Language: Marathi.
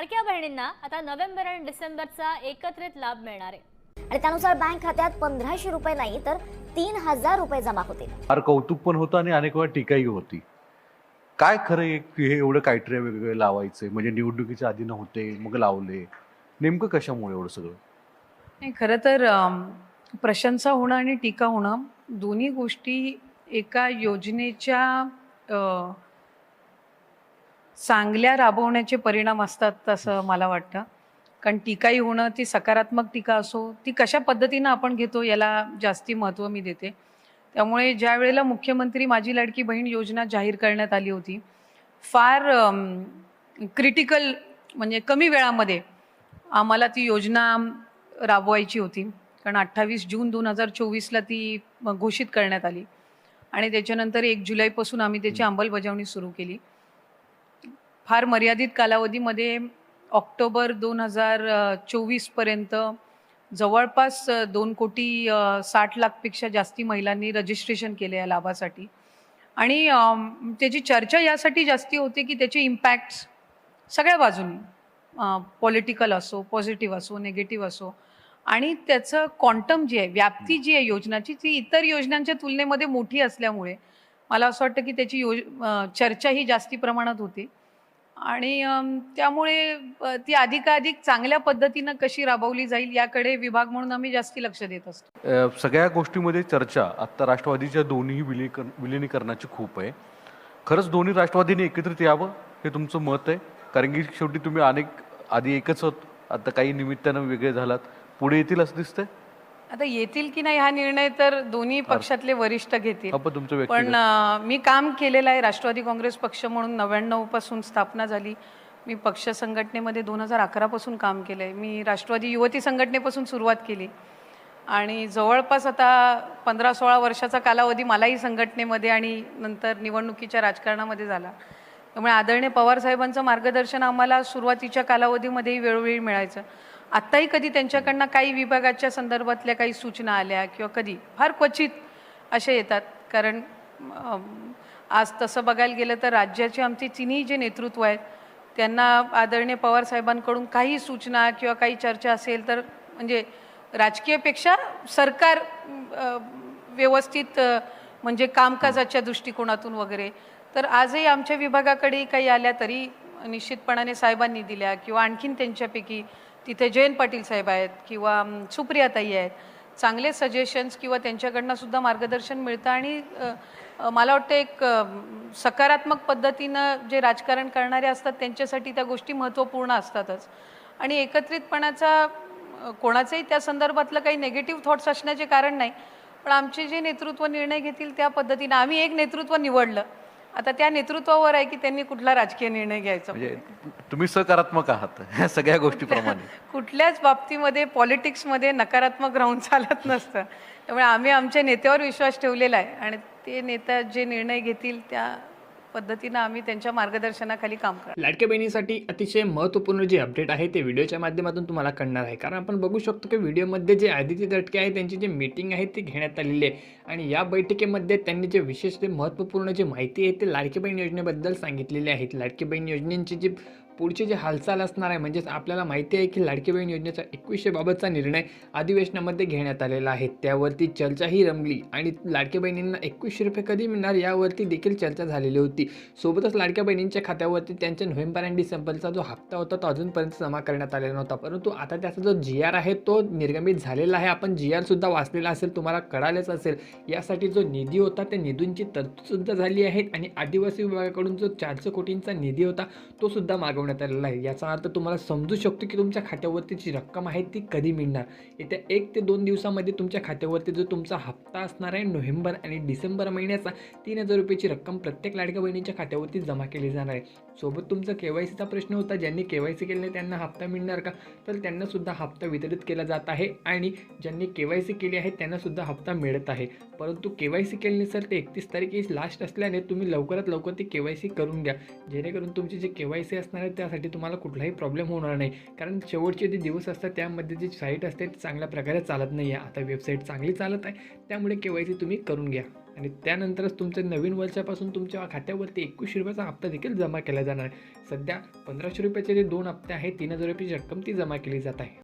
लाडक्या बहिणींना आता नोव्हेंबर आणि डिसेंबरचा एकत्रित लाभ मिळणार आहे. आणि त्यानुसार बँक खात्यात पंधराशे रुपये नाही तर तीन हजार रुपये जमा होतील. फार कौतुक पण होतं आणि अनेक वेळा टीकाही होती. काय खरं एक हे एवढं कायट्रिया वेगवेगळे लावायचे? म्हणजे निवडणुकीच्या आधी नव्हते मग लावले. नेमकं कशामुळे एवढं सगळं? नाही खरं तर अम, प्रशंसा होणं आणि टीका होणं दोन्ही गोष्टी एका योजनेच्या अ, चांगल्या राबवण्याचे परिणाम असतात असं मला वाटतं. कारण टीकाही होणं ती सकारात्मक टीका असो ती कशा पद्धतीनं आपण घेतो याला जास्ती महत्त्व मी देते. त्यामुळे ज्या वेळेला मुख्यमंत्री माझी लाडकी बहीण योजना जाहीर करण्यात आली होती फार क्रिटिकल म्हणजे कमी वेळामध्ये आम्हाला ती योजना राबवायची होती. कारण अठ्ठावीस जून दोन हजार चोवीसला ती घोषित करण्यात आली. आणि त्याच्यानंतर एक जुलैपासून आम्ही त्याची अंमलबजावणी सुरू केली. फार मर्यादित कालावधीमध्ये ऑक्टोबर दोन हजार चोवीसपर्यंत जवळपास दोन कोटी साठ लाखपेक्षा जास्ती महिलांनी रजिस्ट्रेशन केले या लाभासाठी. आणि त्याची चर्चा यासाठी जास्ती होते की त्याचे इम्पॅक्ट्स सगळ्या बाजूनी पॉलिटिकल असो पॉझिटिव्ह असो निगेटिव्ह असो. आणि त्याचं क्वांटम जी आहे व्याप्ती जी आहे योजनाची ती इतर योजनांच्या तुलनेमध्ये मोठी असल्यामुळे मला असं वाटतं की त्याची योज चर्चा ही जास्ती प्रमाणात होती. आणि त्यामुळे ती अधिकाधिक चांगल्या पद्धतीनं कशी राबवली जाईल याकडे विभाग म्हणून आम्ही जास्ती लक्ष देत असतो. सगळ्या गोष्टीमध्ये चर्चा आत्ता राष्ट्रवादीच्या दोन्ही विलिनीकरणाची खूप आहे. खरंच दोन्ही राष्ट्रवादीने एकत्रित यावं हे तुमचं मत आहे? कारण की शेवटी तुम्ही अनेक आधी एकच होत आता काही निमित्तानं वेगळे झालात. पुढे येतील असं दिसतंय? आता येतील की नाही हा निर्णय तर दोन्ही पक्षातले वरिष्ठ घेतील. पण मी काम केलेलं आहे राष्ट्रवादी काँग्रेस पक्ष म्हणून नव्याण्णवपासून स्थापना झाली. मी पक्ष संघटनेमध्ये दोन हजार अकरापासून काम केलं आहे मी राष्ट्रवादी युवती संघटनेपासून सुरुवात केली. आणि जवळपास आता पंधरा सोळा वर्षाचा कालावधी मलाही संघटनेमध्ये आणि नंतर निवडणुकीच्या राजकारणामध्ये झाला. त्यामुळे आदरणीय पवारसाहेबांचं मार्गदर्शन आम्हाला सुरुवातीच्या कालावधीमध्येही वेळोवेळी मिळायचं. आत्ताही कधी त्यांच्याकडनं काही विभागाच्या संदर्भातल्या काही सूचना आल्या किंवा कधी? फार क्वचित असे येतात. कारण आज तसं बघायला गेलं तर राज्याचे आमचे तिन्ही जे नेतृत्व आहेत त्यांना आदरणीय पवार साहेबांकडून काही सूचना किंवा काही चर्चा असेल तर म्हणजे राजकीयपेक्षा सरकार व्यवस्थित म्हणजे कामकाजाच्या दृष्टिकोनातून वगैरे. तर आजही आमच्या विभागाकडे काही आल्या तरी निश्चितपणाने साहेबांनी दिल्या किंवा आणखीन त्यांच्यापैकी तिथे जयंत पाटील साहेब आहेत किंवा सुप्रियाताई आहेत. चांगले सजेशन्स किंवा त्यांच्याकडनं सुद्धा मार्गदर्शन मिळतं आणि मला वाटतं एक सकारात्मक पद्धतीनं जे राजकारण करणारे असतात त्यांच्यासाठी त्या गोष्टी महत्त्वपूर्ण असतातच. आणि एकत्रितपणाचा कोणाचंही त्या संदर्भातलं काही नेगेटिव्ह थॉट्स असण्याचे कारण नाही. पण आमचे जे नेतृत्व निर्णय घेतील त्या पद्धतीनं आम्ही एक नेतृत्व निवडलं. आता त्या नेतृत्वावर आहे की त्यांनी कुठला राजकीय निर्णय घ्यायचा? म्हणजे तुम्ही सकारात्मक आहात ह्या सगळ्या गोष्टीप्रमाणे. कुठल्याच बाबतीमध्ये पॉलिटिक्समध्ये नकारात्मक राहून चालत नसतं. त्यामुळे आम्ही आमच्या नेत्यावर विश्वास ठेवलेला आहे आणि ते नेता जे निर्णय घेतील त्या पद्धतीनं आम्ही त्यांच्या मार्गदर्शनाखाली काम करतो लाडक्या बहिणीसाठी अतिशय महत्त्वपूर्ण जे अपडेट आहे ते व्हिडिओच्या माध्यमातून तुम्हाला कळणार आहे. कारण आपण बघू शकतो की व्हिडिओमध्ये जे आदित्य तटके आहे त्यांची जी मीटिंग आहे ती घेण्यात आलेली आहे. आणि या बैठकीमध्ये त्यांनी जे विशेष ते महत्त्वपूर्ण जी माहिती आहे ते लाडकी बहीण योजनेबद्दल सांगितलेली आहेत लाडकी बहीण योजनेची जी पुढची जी हालचाल असणार आहे म्हणजेच आपल्याला माहिती आहे की लाडकी बहीण योजनेचा एकवीसशे बाबतचा निर्णय अधिवेशनामध्ये घेण्यात आलेला आहे. त्यावरती चर्चाही रंगली आणि लाडक्या बहिणींना एकवीसशे रुपये कधी मिळणार यावरती देखील चर्चा झालेली होती. सोबतच लाडक्या बहिणींच्या खात्यावरती त्यांच्या नोव्हेंबर आणि डिसेंबरचा जो हप्ता होता तो अजूनपर्यंत जमा करण्यात आलेला नव्हता. परंतु आता त्याचा जो जी आर आहे तो निर्गमित झालेला आहे. आपण जी आरसुद्धा वाचलेला असेल तुम्हाला कळालेच असेल. यासाठी जो निधी होता त्या निधींची तरतूदसुद्धा झाली आहे आणि आदिवासी विभागाकडून जो चारशे कोटींचा निधी होता तो सुद्धा मागवण्यात आलेला आहे. याचा अर्थ तुम्हाला समजू शकतो की तुमच्या खात्यावरती जी रक्कम आहे ती कधी मिळणार? येत्या एक ते दोन दिवसामध्ये तुमच्या खात्यावरती जो तुमचा हप्ता असणार आहे नोव्हेंबर आणि डिसेंबर महिन्याचा तीन हजार रुपयाची रक्कम प्रत्येक लाडक्या बहिणीच्या खात्यावरती जमा केली जाणार आहे. सोबत तुमचा के वाय सीचा प्रश्न होता ज्यांनी के वाय सी केले नाही त्यांना हप्ता मिळणार का? तर त्यांनासुद्धा हप्ता वितरित केला जात आहे आणि ज्यांनी के वाय सी केली आहे त्यांनासुद्धा हप्ता मिळत आहे. परंतु के वाय सी केली सर ते एकतीस तारीख लास्ट असल्याने तुम्ही लवकरात लवकर ती के वाय सी करून घ्या. जेणेकरून तुमची जे के वाय सी असणार आहे त्यासाठी तुम्हाला कुठलाही प्रॉब्लेम होणार नाही. कारण शेवटचे जे दिवस असतात त्यामध्ये जी साईट असते ती चांगल्या प्रकारे चालत नाही आहे आता वेबसाईट चांगली चालत आहे त्यामुळे के वाय सी तुम्ही करून घ्या. आणि त्यानंतरच तुमच्या नवीन वर्षापासून तुमच्या खात्यावरती एकवीसशे रुपयाचा हप्ता देखील जमा केला जाणार. आहे सध्या पंधराशे रुपयाचे जे दोन हप्ते आहेत तीन हजार रुपयाची रक्कम ती जमा केली जात आहे.